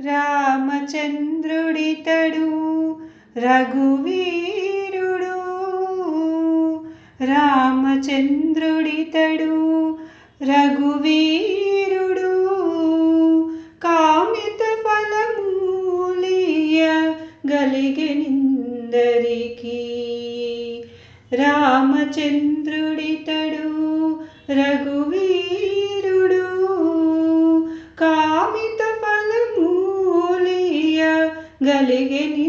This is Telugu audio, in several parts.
రామచంద్రుడితడు రఘువీరుడు. రామచంద్రుడితడు రఘువీరుడు. కామిత ఫలమూలియ గలిగెనిందరికి రామచంద్రుడితడు రఘువీ గలిగెనిందరికి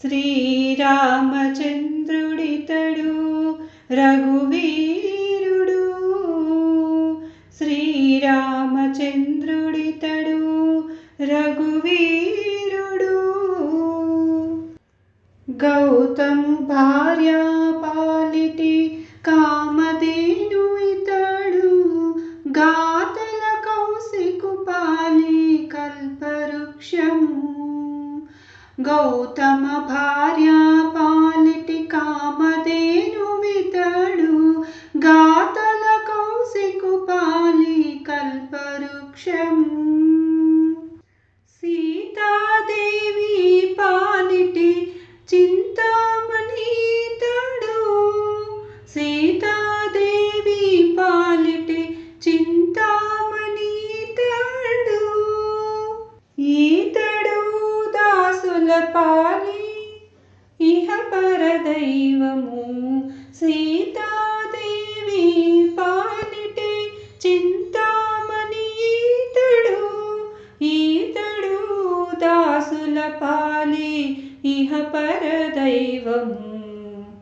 శ్రీరామచంద్రుడితడు రఘువీరుడు. శ్రీరామచంద్రుడితడు రఘువీరుడు. గౌతము భార్యాపా గౌతమ సీతాదేవి పాలిటి చింతామణి ఈతడు. ఈతడు దాసుల పాలి ఇహ పరదైవము.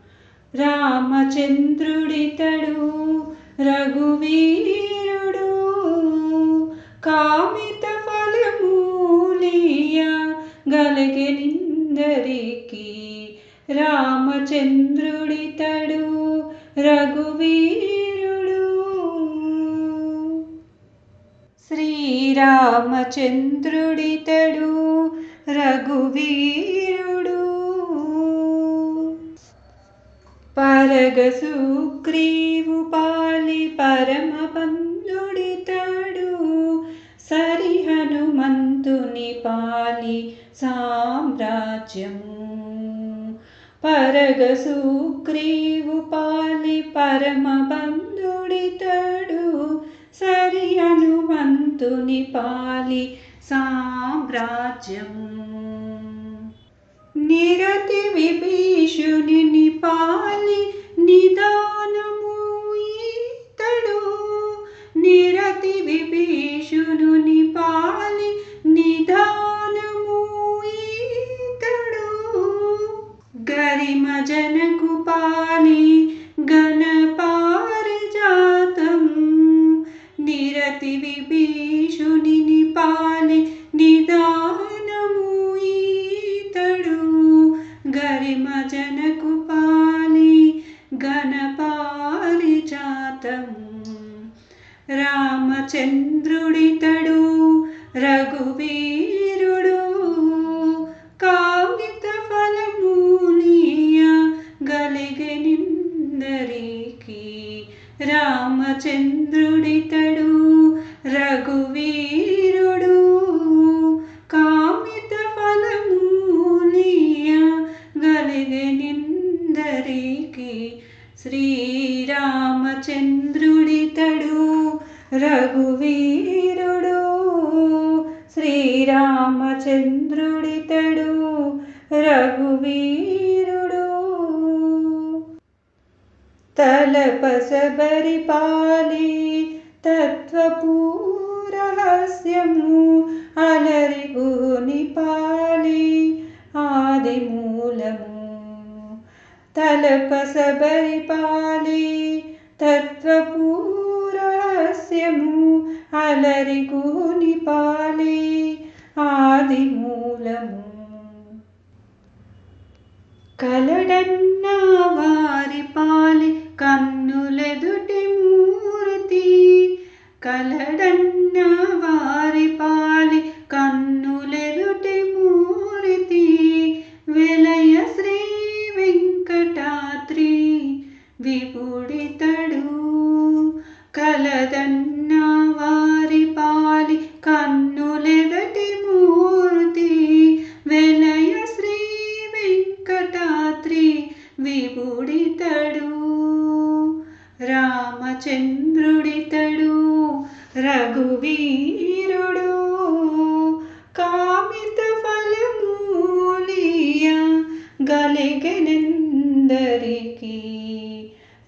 రామచంద్రుడితడు రఘువీరుడు. కామిత ఫలమూలియ గలిగెనిందరికి రామచంద్రుడితడు రఘువీరుడు. శ్రీరామచంద్రుడితడు రఘువీరుడు. పరగ సుగ్రీవు పాలి పరమ బంధుడితడు సరి హనుమంతుని పాలి సామ్రాజ్యము పరగ సుగ్రీవు పాలి పరమ బంధుడితడు సరి హనుమంతుని పాలి సామ్రాజ్యము నిరతి విభీషుని పాలి నిదానము ఈతడు నిరతి విభీషుని పాలి నిదానము जनगोपाले गन पार जातम् निपाले निदानमुयीतडु। तडु गरिमजनगोपाले गन पार रघुवी శ్రీరామచంద్రుడితడు రఘువీరుడు. శ్రీరామచంద్రుడితడు రఘువీరుడు. తలపసబరి పాలి తత్వపూరహస్యము అల తలపసబరి పాలి తత్వపూరహస్యము అలరి గూని విపుడితడు కలదన్న వారి పాలి కన్నులెదటి మూర్తి. వెలయ శ్రీ వెంకటాద్రి విపుడితడు రామచంద్రుడితడు. రఘువీ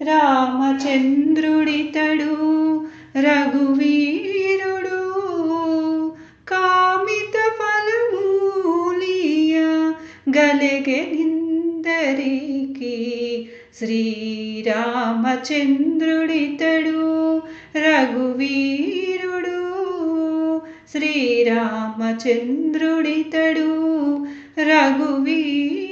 రామచంద్రుడితడు రఘువీరుడు కామిత ఫలమూలియ గలిగెనిందరికి శ్రీరామచంద్రుడితడు రఘువీరుడు శ్రీరామచంద్రుడితడు రఘువీరుడు.